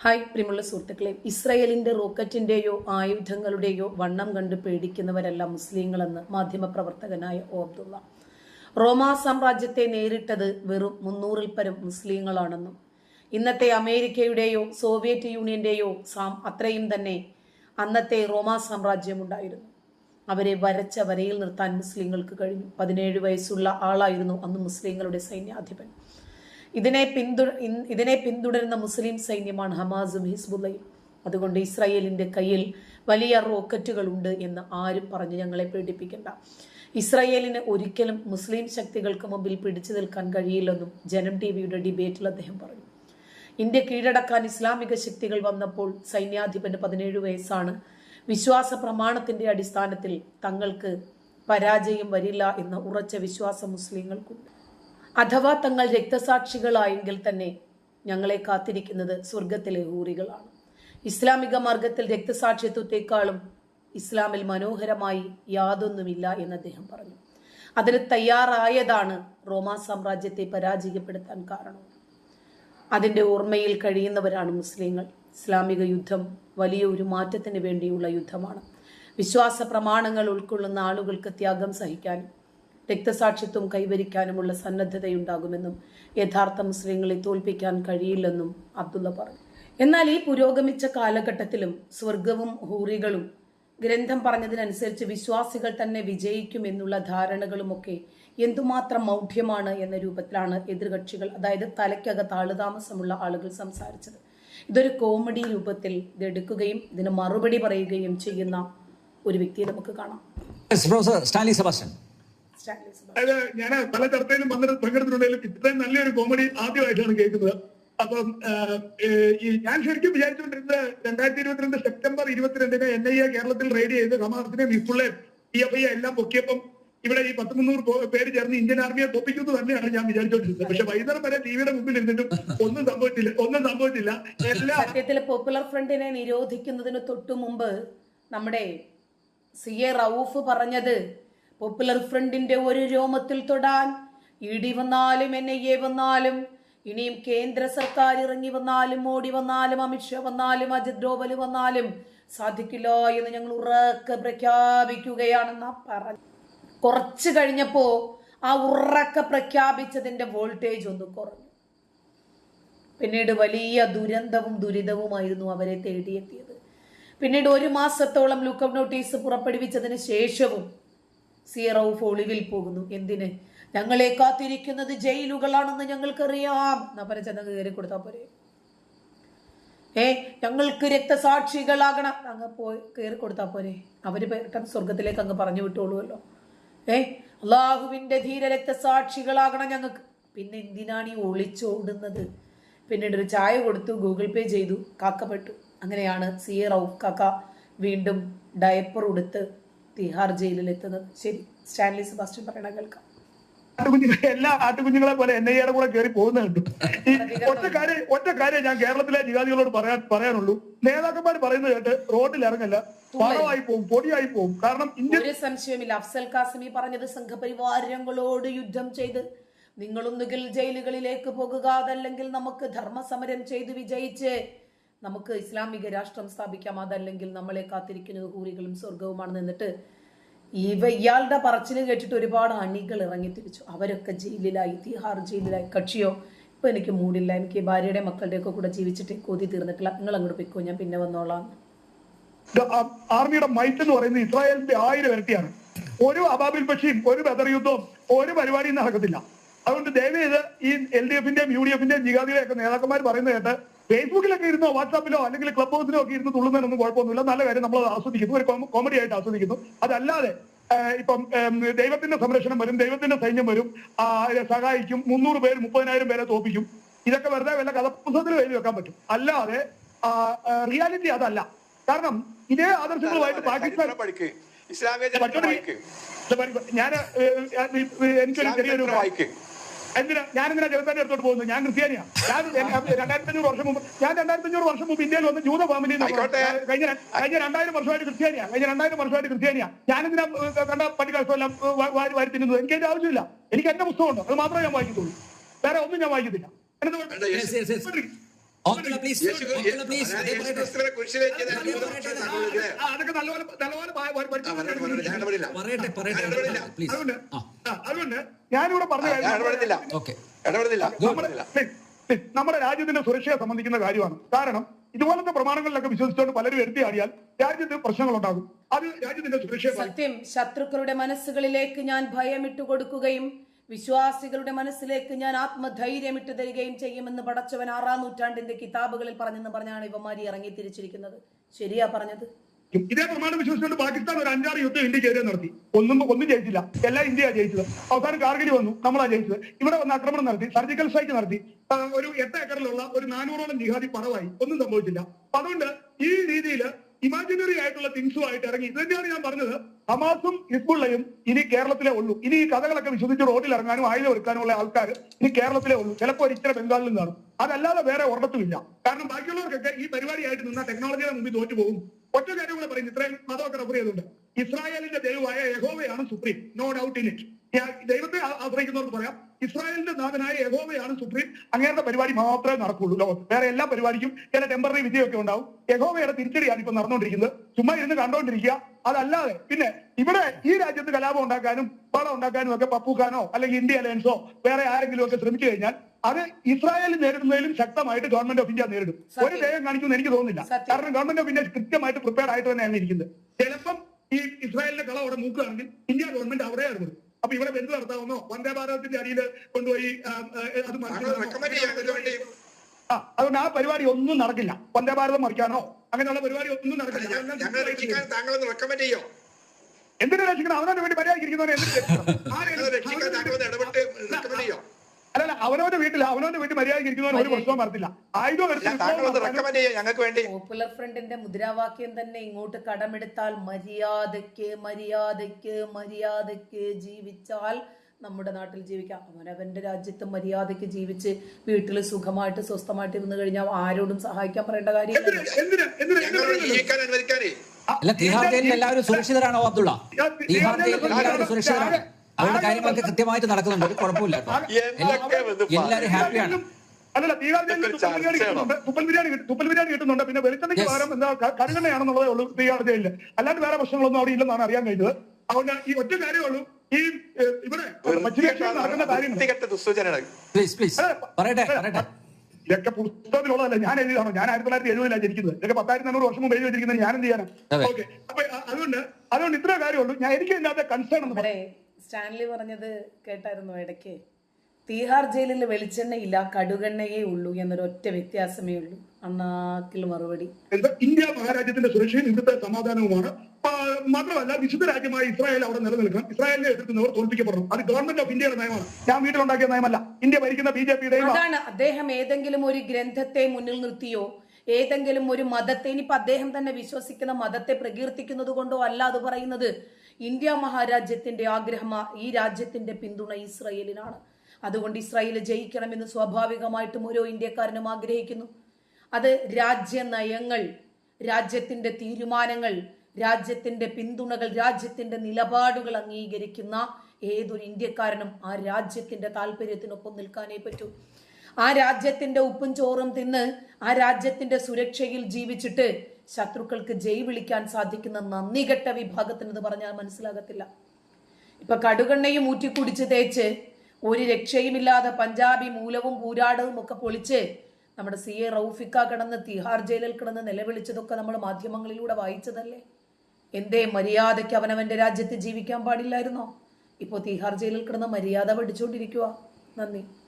Hi പ്രിയമുള്ള സുഹൃത്തുക്കളെ. ഇസ്രയേലിന്റെ റോക്കറ്റിന്റെയോ ആയുധങ്ങളുടെയോ വണ്ണം കണ്ട് പേടിക്കുന്നവരല്ല മുസ്ലിങ്ങളെന്ന് മാധ്യമപ്രവർത്തകനായ ഓബ്ദുള്ള റോമാ സാമ്രാജ്യത്തെ നേരിട്ടത് വെറും മുന്നൂറിൽ പരം മുസ്ലിങ്ങളാണെന്നും ഇന്നത്തെ അമേരിക്കയുടെയോ സോവിയറ്റ് യൂണിയന്റെയോ സാം അത്രയും തന്നെ അന്നത്തെ റോമാ സാമ്രാജ്യമുണ്ടായിരുന്നു. അവരെ വരച്ച വരയിൽ നിർത്താൻ മുസ്ലിങ്ങൾക്ക് കഴിഞ്ഞു. പതിനേഴ് വയസ്സുള്ള ആളായിരുന്നു അന്ന് മുസ്ലിങ്ങളുടെ സൈന്യാധിപൻ. ഇതിനെ പിന്തു ഇതിനെ പിന്തുടരുന്ന മുസ്ലിം സൈന്യമാണ് ഹമാസും ഹിസ്ബുല്ലയും അതുകൊണ്ട് ഇസ്രായേലിന്റെ കയ്യിൽ വലിയ റോക്കറ്റുകൾ ഉണ്ട് എന്ന് ആരും പറഞ്ഞ് ഞങ്ങളെ പേടിപ്പിക്കണ്ട. ഇസ്രായേലിന് ഒരിക്കലും മുസ്ലിം ശക്തികൾക്ക് മുമ്പിൽ പിടിച്ചു നിൽക്കാൻ കഴിയില്ലെന്നും ജനം ടി വിയുടെ ഡിബേറ്റിൽ അദ്ദേഹം പറഞ്ഞു. ഇന്ത്യ കീഴടക്കാൻ ഇസ്ലാമിക ശക്തികൾ വന്നപ്പോൾ സൈന്യാധിപന് പതിനേഴ് വയസ്സാണ്. വിശ്വാസ പ്രമാണത്തിന്റെ അടിസ്ഥാനത്തിൽ തങ്ങൾക്ക് പരാജയം വരില്ല എന്ന ഉറച്ച വിശ്വാസം മുസ്ലിങ്ങൾക്കുണ്ട്. അഥവാ തങ്ങൾ രക്തസാക്ഷികളായെങ്കിൽ തന്നെ ഞങ്ങളെ കാത്തിരിക്കുന്നത് സ്വർഗത്തിലെ ഹൂറികളാണ് ഇസ്ലാമിക മാർഗത്തിൽ രക്തസാക്ഷിത്വത്തെക്കാളും ഇസ്ലാമിൽ മനോഹരമായി യാതൊന്നുമില്ല എന്ന് അദ്ദേഹം പറഞ്ഞു. അതിന് തയ്യാറായതാണ് റോമാ സാമ്രാജ്യത്തെ പരാജയപ്പെടുത്താൻ കാരണം. അതിന്റെ ഓർമ്മയിൽ കഴിയുന്നവരാണ് മുസ്ലിങ്ങൾ. ഇസ്ലാമിക യുദ്ധം വലിയ ഒരു മാറ്റത്തിന് വേണ്ടിയുള്ള യുദ്ധമാണ്. വിശ്വാസ പ്രമാണങ്ങൾ ഉൾക്കൊള്ളുന്ന ആളുകൾക്ക് ത്യാഗം സഹിക്കാനും രക്തസാക്ഷിത്വം കൈവരിക്കാനുമുള്ള സന്നദ്ധതയുണ്ടാകുമെന്നും യഥാർത്ഥ മുസ്ലിങ്ങളെ തോൽപ്പിക്കാൻ കഴിയില്ലെന്നും അബ്ദുള്ള പറഞ്ഞു. എന്നാൽ ഈ പുരോഗമിച്ച കാലഘട്ടത്തിലും സ്വർഗവും ഹൂറികളും ഗ്രന്ഥം പറഞ്ഞതിനനുസരിച്ച് വിശ്വാസികൾ തന്നെ വിജയിക്കും എന്നുള്ള ധാരണകളുമൊക്കെ എന്തുമാത്രം മൗഢ്യമാണ് എന്ന രൂപത്തിലാണ് എതിർകക്ഷികൾ അതായത് തലയ്ക്കകത്ത് ആളുതാമസമുള്ള ആളുകൾ സംസാരിച്ചത്. ഇതൊരു കോമഡി രൂപത്തിൽ ഇതെടുക്കുകയും ഇതിന് മറുപടി പറയുകയും ചെയ്യുന്ന ഒരു വ്യക്തിയെ നമുക്ക് കാണാം. സ്റ്റാൻലി സുബാഷ്. അതായത് ഞാൻ പല ചർച്ചയിലും പങ്കെടു- പങ്കെടുത്തിട്ടുണ്ടെങ്കിലും ഇത്രയും നല്ലൊരു കോമഡി ആദ്യമായിട്ടാണ് കേൾക്കുന്നത്. അപ്പം ഈ ഞാൻ ശരിക്കും വിചാരിച്ചുകൊണ്ടിരുന്നത് രണ്ടായിരത്തി ഇരുപത്തിരണ്ട് സെപ്റ്റംബർ ഇരുപത്തിരണ്ടിന് എൻ ഐ എ കേരളത്തിൽ റെയ്ഡ് ചെയ്ത് ഹമാസിനെയും ഹിഫുള്ളയും ഈ എഫ് എല്ലാം പൊക്കിയപ്പം ഇവിടെ ഈ പത്ത് മുന്നൂറ് പേര് ചേർന്ന് ഇന്ത്യൻ ആർമിയെ തോപ്പിക്കുന്നു തന്നെയാണ് ഞാൻ വിചാരിച്ചുകൊണ്ടിരുന്നത്. പക്ഷെ വൈകുന്നേരം വരെ ടിവിയുടെ മുമ്പിൽ ഇരുന്നിട്ടും ഒന്നും സംഭവിച്ചില്ല ഒന്നും സംഭവിച്ചില്ല. എല്ലാ സത്യത്തിലെ പോപ്പുലർ ഫ്രണ്ടിനെ നിരോധിക്കുന്നതിന് തൊട്ടു മുമ്പ് നമ്മുടെ സി എ റൌഫ് പറഞ്ഞത് പോപ്പുലർ ഫ്രണ്ടിന്റെ ഒരു രോമത്തിൽ തൊടാൻ ഇടി വന്നാലും എൻ ഐ എ വന്നാലും ഇനിയും കേന്ദ്ര സർക്കാർ ഇറങ്ങി വന്നാലും മോഡി വന്നാലും അമിത്ഷാ വന്നാലും അജിത് ഡോവൽ വന്നാലും സാധിക്കില്ല എന്ന് ഞങ്ങൾ ഉറക്കെ പ്രഖ്യാപിക്കുകയാണെന്നാ പറഞ്ഞു കുറച്ച് കഴിഞ്ഞപ്പോ ആ ഉറക്കെ പ്രഖ്യാപിച്ചതിന്റെ വോൾട്ടേജ് ഒന്ന് കുറഞ്ഞു. പിന്നീട് വലിയ ദുരന്തവും ദുരിതവുമായിരുന്നു അവരെ തേടിയെത്തിയത്. പിന്നീട് ഒരു മാസത്തോളം ലുക്കൗട്ട് നോട്ടീസ് പുറപ്പെടുവിച്ചതിന് ശേഷവും സീറൌഫ് ഫോളിവിൽ പോകുന്നു. എന്തിന്? ഞങ്ങളെ കാത്തിരിക്കുന്നത് ജയിലുകളാണെന്ന് ഞങ്ങൾക്കറിയാം. എന്നാ പറഞ്ഞ ചെന്നങ്ങ് കയറി കൊടുത്താൽ പോരെ. ഏ ഞങ്ങൾക്ക് രക്തസാക്ഷികളാകണം. അങ്ങ് പോയി കയറി കൊടുത്താൽ പോരെ. അവർ പെട്ടെന്ന് സ്വർഗത്തിലേക്ക് അങ്ങ് പറഞ്ഞു വിട്ടോളുമല്ലോ ഏ അള്ളാഹുവിന്റെ ധീര രക്തസാക്ഷികളാകണം ഞങ്ങൾക്ക്. പിന്നെ എന്തിനാണ് ഈ ഒളിച്ചോടുന്നത്? പിന്നീട് ഒരു ചായ കൊടുത്തു ഗൂഗിൾ പേ ചെയ്തു കാക്കപ്പെട്ടു. അങ്ങനെയാണ് സി എ റൌഫ് കാക്ക വീണ്ടും ഡയപ്പർ ഉടുത്ത് തിഹാർ ജയിലിൽ എത്തുന്നത് ശരി സ്റ്റാൻലി സെബാസ്റ്റ്യൻ പറയണ കേൾക്കാം. ആട്ടുകുഞ്ഞുങ്ങളെ എല്ലാ ആട്ടുകുഞ്ഞുങ്ങളെ പോലെ എൻ ഐ എയുടെ കൂടെ കയറി പോകുന്ന കണ്ടു. ഈ ഒറ്റ കാര്യം ഒറ്റ കാര്യം ഞാൻ കേരളത്തിലെ ജിഹാദികളോട് പറയാൻ പറയാനുള്ളൂ. നേതാക്കന്മാർ പറയുന്നത് കേട്ട് റോഡിൽ ഇറങ്ങല്ല. പണമായി പോകും പൊടിയായി പോകും കാരണം ഇന്ത്യ ഒരു സംശയമില്ല അഫ്സൽ കാസിമി പറഞ്ഞത് സംഘപരിവാരങ്ങളോട് യുദ്ധം ചെയ്ത് നിങ്ങളൊന്നുകിൽ ജയിലുകളിലേക്ക് പോകുക അതല്ലെങ്കിൽ നമുക്ക് ധർമ്മസമരം ചെയ്ത് വിജയിച്ച് നമുക്ക് ഇസ്ലാമിക രാഷ്ട്രം സ്ഥാപിക്കാം. അതല്ലെങ്കിൽ നമ്മളെ കാത്തിരിക്കുന്നത് ഹൂറികളും സ്വർഗവുമാണെന്ന് എന്നിട്ട് ഇവ ഇയാളുടെ പറച്ചിൽ കേട്ടിട്ട് ഒരുപാട് അണികൾ ഇറങ്ങി തിരിച്ചു അവരൊക്കെ ജയിലിലായി തിഹാർ ജയിലിലായി. കക്ഷിയോ? ഇപ്പൊ എനിക്ക് മൂടില്ല. എനിക്ക് ഭാര്യയുടെ മക്കളുടെ ഒക്കെ കൂടെ ജീവിച്ചിട്ട് കൊതി തീർന്നിട്ടില്ല. നിങ്ങൾ അങ്ങോട്ട് പൊയ്ക്കോ. ഞാൻ പിന്നെ വന്നോളാം. ആർമിയുടെ മൈറ്റ് എന്ന് പറയുന്നത് ഇസ്രായേലിന്റെ ആയിരം ഇരട്ടിയാണ്. ഒരു അബാബിൽ പക്ഷിയും ഒരു ബദർ യുദ്ധവും ഒരു പരിപാടിയും നടക്കത്തില്ല. അതുകൊണ്ട് ദയവ് ചെയ്ത് ഈ എൽ ഡി എഫിന്റെയും യു ഡി എഫിന്റെയും ജിഗാദിയുടെ ഒക്കെ നേതാക്കന്മാർ പറയുന്നത് കേട്ട് ഫേസ്ബുക്കിലൊക്കെ ഇരുന്നോ വാട്സാപ്പിലോ അല്ലെങ്കിൽ ക്ലബ് ഹൗസിലോ ഒക്കെ ഇരുന്ന് തുള്ളുന്നതിനൊന്നും കുഴപ്പമൊന്നുമില്ല. നല്ല കാര്യം നമ്മൾ ആസ്വദിക്കുന്നു. ഒരു കോമഡി ആയിട്ട് ആസ്വദിക്കുന്നു. അതല്ലാതെ ഇപ്പം ദൈവത്തിന്റെ സംരക്ഷണം വരും ദൈവത്തിന്റെ സൈന്യം വരും സഹായിക്കും മുന്നൂറ് പേര് മുപ്പതിനായിരം പേരെ തോപ്പിക്കും ഇതൊക്കെ വെറുതെ വല്ല കഥപുസ്തകത്തിൽ എഴുതി വെക്കാൻ പറ്റും. അല്ലാതെ റിയാലിറ്റി അതല്ല. കാരണം ഇതേ ആദർശങ്ങളുമായിട്ട് പാകിസ്ഥാൻ ഞാൻ എനിക്കൊരു ചെറിയൊരു എന്തിനാ? ഞാൻ എന്തിനാ ചെറുതാന്റെ അടുത്തോട്ട് പോകുന്നത്? ഞാൻ ക്രിസ്ത്യാനിയാണ് ഞാൻ രണ്ടായിരത്തി അഞ്ഞൂറ് വർഷം മുമ്പ് ഞാൻ രണ്ടായിരത്തി അഞ്ഞൂറ് വർഷം മുമ്പ് ഇന്ത്യയിൽ വന്ന ജൂത ഫാമിലി. കഴിഞ്ഞ കഴിഞ്ഞ രണ്ടായിരം വർഷമായിട്ട് ക്രിസ്ത്യാനിയാണ് കഴിഞ്ഞ രണ്ടായിരം വർഷമായിട്ട് ക്രിസ്ത്യാനിയാണ് ഞാൻ എന്തിനാ കണ്ട പട്ടി കഷ്ടമെല്ലാം വാരി വാരി തിന്നുന്നത്? എനിക്ക് അതിന്റെ ആവശ്യമില്ല. എനിക്ക് എന്റെ പുസ്തകമുണ്ട്. അത് മാത്രമേ ഞാൻ വായിക്കത്തുള്ളൂ. വേറെ ഒന്നും ഞാൻ വായിക്കത്തില്ല. അതുകൊണ്ട് ഞാനിവിടെ പറഞ്ഞ നമ്മുടെ രാജ്യത്തിന്റെ സുരക്ഷയെ സംബന്ധിക്കുന്ന കാര്യമാണ്. കാരണം ഇതുപോലത്തെ പ്രമാണങ്ങളിലൊക്കെ വിശ്വസിച്ചുകൊണ്ട് പലരും എടുത്തിയാടിയാൽ രാജ്യത്ത് പ്രശ്നങ്ങൾ ഉണ്ടാകും അത് രാജ്യത്തിന്റെ സുരക്ഷയെ. സത്യം ശത്രുക്കളുടെ മനസ്സുകളിലേക്ക് ഞാൻ ഭയമിട്ട് കൊടുക്കുകയും വിശ്വാസികളുടെ മനസ്സിലേക്ക് ഞാൻ ആത്മധൈര്യം ഇട്ട് തരികയും ചെയ്യുമെന്ന് പടച്ചവൻ ആറാം നൂറ്റാണ്ടിന്റെ കിതാബുകളിൽ പറഞ്ഞെന്ന് പറഞ്ഞാണ് ഇവമാരി ഇറങ്ങി തിരിച്ചിരിക്കുന്നത്. ശരിയാ പറഞ്ഞത്? ഇതേ പ്രമാണം വിശ്വസിച്ചുകൊണ്ട് പാകിസ്ഥാൻ ഒരു അഞ്ചാറ് യുദ്ധം ഇന്ത്യക്കെതിരെ നടത്തി. ഒന്നും ഒന്നും ജയിച്ചില്ല. എല്ലാം ഇന്ത്യ ജയിച്ചത്. അവസാനം കാർഗിൽ വന്നു. നമ്മളാ ജയിച്ചത്. ഇവിടെ വന്ന് ആക്രമണം നടത്തി. സർജിക്കൽ സ്ട്രൈക്ക് നടത്തി. ഒരു എട്ട് ഏക്കറിലുള്ള ഒരു നാനൂറോളം ജിഹാദി പടവായി. ഒന്നും സംഭവിച്ചില്ല. അതുകൊണ്ട് ഈ രീതിയിൽ ഇമാജിനറി ആയിട്ടുള്ള തിങ്സുമായിട്ട് ഇറങ്ങി. ഇത് തന്നെയാണ് ഞാൻ പറഞ്ഞത്. ഹമാസും ഹിസ്ബുള്ളയും ഇനി കേരളത്തിലെ ഉള്ളൂ. ഇനി ഈ കഥകളൊക്കെ വിശ്വസിച്ച് റോഡിൽ ഇറങ്ങാനും ആയുധം എടുക്കാനുമുള്ള ആൾക്കാർ ഇനി കേരളത്തിലെ ഉള്ളൂ. ചിലപ്പോൾ ഇച്ചിരി ബംഗാളിലും കാണും. അതല്ലാതെ വേറെ ഒരിടത്തുമില്ല കാരണം ബാക്കിയുള്ളവർക്കൊക്കെ ഈ പരിപാടിയായിട്ട് നിന്ന ടെക്നോളജിയുടെ മുമ്പിൽ തോറ്റു പോകും. ഒറ്റ കാര്യം കൂടെ പറയുന്നു ഇത്രയും മതമൊക്കെ റെഫർ ചെയ്തുകൊണ്ട്. ഇസ്രായേലിന്റെ ദൈവമായ യഹോവയാണ് supreme. No doubt in it ദൈവത്തെ ആശ്രയിക്കുന്നവർക്ക് പറയാം ഇസ്രായേലിന്റെ നാഥനായ യഹോവയാണ് സുപ്രീം. അങ്ങേരുടെ പരിപാടി മാത്രമേ നടക്കുള്ളൂ ലോകത്ത് വേറെ എല്ലാ പരിപാടിക്കും ചില ടെമ്പററി വിജയമൊക്കെ ഉണ്ടാവും. യഹോവയുടെ തിരിച്ചടിയാണ് ഇപ്പൊ നടന്നുകൊണ്ടിരിക്കുന്നത്. ചുമ്മാ ഇരുന്ന് കണ്ടോണ്ടിരിക്കുക അതല്ലാതെ പിന്നെ ഇവിടെ ഈ രാജ്യത്ത് കലാപം ഉണ്ടാക്കാനും പടം ഉണ്ടാക്കാനും ഒക്കെ പപ്പൂക്കാനോ അല്ലെങ്കിൽ ഇന്ത്യ അലയൻസോ വേറെ ആരെങ്കിലും ഒക്കെ ശ്രമിച്ചു കഴിഞ്ഞാൽ അത് ഇസ്രായേൽ നേരിടുന്നതിലും ശക്തമായിട്ട് ഗവൺമെന്റ് ഓഫ് ഇന്ത്യ നേരിടും. ഒരു. ദയം കാണിക്കുമെന്ന് എനിക്ക് തോന്നുന്നില്ല. കാരണം ഗവൺമെന്റ് ഓഫ് ഇന്ത്യ കൃത്യമായിട്ട് പ്രിപ്പയർഡ് ആയിട്ട് തന്നെയാണ് ഇരിക്കുന്നത്. ചിലപ്പം ഈ ഇസ്രായേലിന്റെ കള അവിടെ മൂക്കുകയാണെങ്കിൽ ഇന്ത്യ ഗവൺമെന്റ് അവിടെ ഇറങ്ങും അപ്പൊ ഇവിടെ ബന്ധു നടത്താവുന്നോ? വന്ദേ ഭാരതത്തിന്റെ അടിയിൽ കൊണ്ടുപോയി അത് താങ്കൾ ആ, അതുകൊണ്ട് ആ പരിപാടി ഒന്നും നടക്കില്ല. വന്ദേ ഭാരതം മറിക്കാനോ? അങ്ങനെയുള്ള പരിപാടി ഒന്നും നടക്കില്ല. താങ്കളൊന്ന് റെക്കമെൻഡ് ചെയ്യോ? എന്തിനു രക്ഷിക്കണം അവനോട് വേണ്ടി പരിഹാരിക്കുന്നവരെ രക്ഷിക്കണം? ആരെ ഞങ്ങളെ രക്ഷിക്കാൻ താങ്കളൊന്ന് ഇടപെട്ട് റെക്കമെൻഡ് ചെയ്യോ അല്ലല്ല അവനവന്റെ വീട്ടിൽ അവനവന്റെ വീട്ടിൽ മര്യാദയ്ക്ക് ഇരിക്കുന്നവൻ ഒരു പ്രശ്നവും പറഞ്ഞില്ല ആയുധം ഞങ്ങൾക്ക് വേണ്ടി. പോപ്പുലർ ഫ്രണ്ടിന്റെ മുദ്രാവാക്യം തന്നെ ഇങ്ങോട്ട് കടമെടുത്താൽ മര്യാദയ്ക്ക് മര്യാദയ്ക്ക് മര്യാദയ്ക്ക് ജീവിച്ചാൽ നമ്മുടെ നാട്ടിൽ ജീവിക്കാം. അവനവന്റെ രാജ്യത്ത് മര്യാദയ്ക്ക് ജീവിച്ച് വീട്ടിൽ സുഖമായിട്ട് സ്വസ്ഥമായിട്ട് ഇരുന്ന് കഴിഞ്ഞാൽ ആരോടും സഹായിക്കാൻ പറയേണ്ട കാര്യമില്ല എന്തിന് എന്തിന് ഞങ്ങളോട് എന്തിന്? അനുവദിക്കാനേ. അല്ല തിഹാർ ജയിലിൽ എല്ലാവരും സുരക്ഷിതരാണോ അബ്ദുള്ള? തിഹാർ ജയിലിൽ എല്ലാവരും സുരക്ഷിതരാണ്? അവരുടെ കാര്യങ്ങളൊക്കെ കൃത്യമായിട്ട് നടക്കുന്നുണ്ട്. ഒരു കുഴപ്പമില്ല എല്ലാരും എല്ലാവരും ഹാപ്പിയാണ്. അല്ലല്ല ജയിലിൽ തുപ്പൽ ബിരിയാണി? തുപ്പൽ ബിരിയാണി കിട്ടുന്നുണ്ട്. പിന്നെ വെളിച്ചെണ്ണയ്ക്ക് Yes. പകരം എന്താ ക- ഉള്ളൂ തീകാർ ജയിലിൽ അല്ലാണ്ട് വേറെ പ്രശ്നങ്ങളൊന്നും അവിടെ ഇല്ലെന്നാണ് അറിയാൻ കഴിഞ്ഞത്. അതുകൊണ്ട് ഈ ഒറ്റ ഈ ഇവിടെ നടക്കുന്ന പറയട്ടെ പറയട്ടെ. ഇതൊക്കെ പുസ്തകത്തിലുള്ളതല്ല. ഞാൻ എഴുതിയതാണോ? ഞാൻ ആയിരത്തി തൊള്ളായിരത്തി എഴുപതിലാണ് ജനിക്കുന്നത്. ഇതൊക്കെ പത്തായിരത്തി നാനൂറ് വർഷം മുമ്പ് എഴുതി വെച്ചിരിക്കുന്നത് ഞാൻ എന്ത് ചെയ്യാനാണ്. ഓക്കെ. അപ്പൊ അതുകൊണ്ട് അതുകൊണ്ട് ഇത്രേ കാര്യമുള്ളൂ ഞാൻ എനിക്ക് ഇതിനകത്ത് കൺസേൺ എന്ന് സ്റ്റാൻലി പറഞ്ഞത് കേട്ടായിരുന്നു ഇടയ്ക്ക്? തീഹാർ ജയിലിൽ വെളിച്ചെണ്ണയില്ല കടുകെണ്ണയേ ഉള്ളൂ എന്നൊരു ഒറ്റ വ്യത്യാസമേ ഉള്ളൂ. അന്നാക്കിൽ മറുപടി. ഇന്ത്യ മഹാരാജ്യത്തിന്റെ സുരക്ഷയും ഇവിടുത്തെ സമാധാനവുമാണ്. മാത്രമല്ല വിശുദ്ധ രാജ്യമായ ഇസ്രായേൽ അവിടെ നിലനിൽക്കണം. ഇസ്രായേലിനെ എതിർക്കുന്നവർ തോൽപ്പിക്കപ്പെടണം അത് ഗവൺമെന്റ് ഓഫ് ഇന്ത്യയുടെ നയമാണ്. ഞാൻ വീട്ടിലുണ്ടാക്കിയ നയമല്ല. ഇന്ത്യ ഭരിക്കുന്ന ബി ജെ പിയുടെ അതാണ്. അദ്ദേഹം ഏതെങ്കിലും ഒരു ഗ്രന്ഥത്തെ മുന്നിൽ നിർത്തിയോ? ഏതെങ്കിലും ഒരു മതത്തെ ഇനിയിപ്പോ അദ്ദേഹം തന്നെ വിശ്വസിക്കുന്ന മതത്തെ പ്രകീർത്തിക്കുന്നത് കൊണ്ടോ അല്ല അത് പറയുന്നത്? ഇന്ത്യ മഹാരാജ്യത്തിന്റെ ആഗ്രഹം ഈ രാജ്യത്തിന്റെ പിന്തുണ ഇസ്രയേലിനാണ്. അതുകൊണ്ട് ഇസ്രായേൽ ജയിക്കണമെന്ന് സ്വാഭാവികമായിട്ടും ഓരോ ഇന്ത്യക്കാരനും ആഗ്രഹിക്കുന്നു. അത് രാജ്യ നയങ്ങൾ രാജ്യത്തിന്റെ തീരുമാനങ്ങൾ രാജ്യത്തിന്റെ പിന്തുണകൾ രാജ്യത്തിന്റെ നിലപാടുകൾ അംഗീകരിക്കുന്ന ഏതൊരു ഇന്ത്യക്കാരനും ആ രാജ്യത്തിന്റെ താല്പര്യത്തിനൊപ്പം നിൽക്കാനേ പറ്റൂ. ആ രാജ്യത്തിന്റെ ഉപ്പും ചോറും തിന്ന് ആ രാജ്യത്തിന്റെ സുരക്ഷയിൽ ജീവിച്ചിട്ട് ശത്രുക്കൾക്ക് ജയ് വിളിക്കാൻ സാധിക്കുന്ന നന്ദികെട്ട ഇത് പറഞ്ഞാൽ മനസ്സിലാകത്തില്ല. ഇപ്പൊ കടുകണ്ണയും ഊറ്റി കുടിച്ച് തേച്ച് ഒരു രക്ഷയുമില്ലാതെ പഞ്ചാബി മൂലവും പൂരാടവും ഒക്കെ പൊളിച്ച് നമ്മുടെ സി എ റൌഫിക്ക കിടന്ന് തിഹാർ ജയിലിൽ കിടന്ന് നിലവിളിച്ചതൊക്കെ നമ്മൾ മാധ്യമങ്ങളിലൂടെ വായിച്ചതല്ലേ? എന്തേ മര്യാദയ്ക്ക് അവനവന്റെ രാജ്യത്ത് ജീവിക്കാൻ പാടില്ലായിരുന്നോ? ഇപ്പോൾ തിഹാർ ജയിലിൽ കിടന്ന് മര്യാദ പഠിച്ചുകൊണ്ടിരിക്കുക നന്ദി.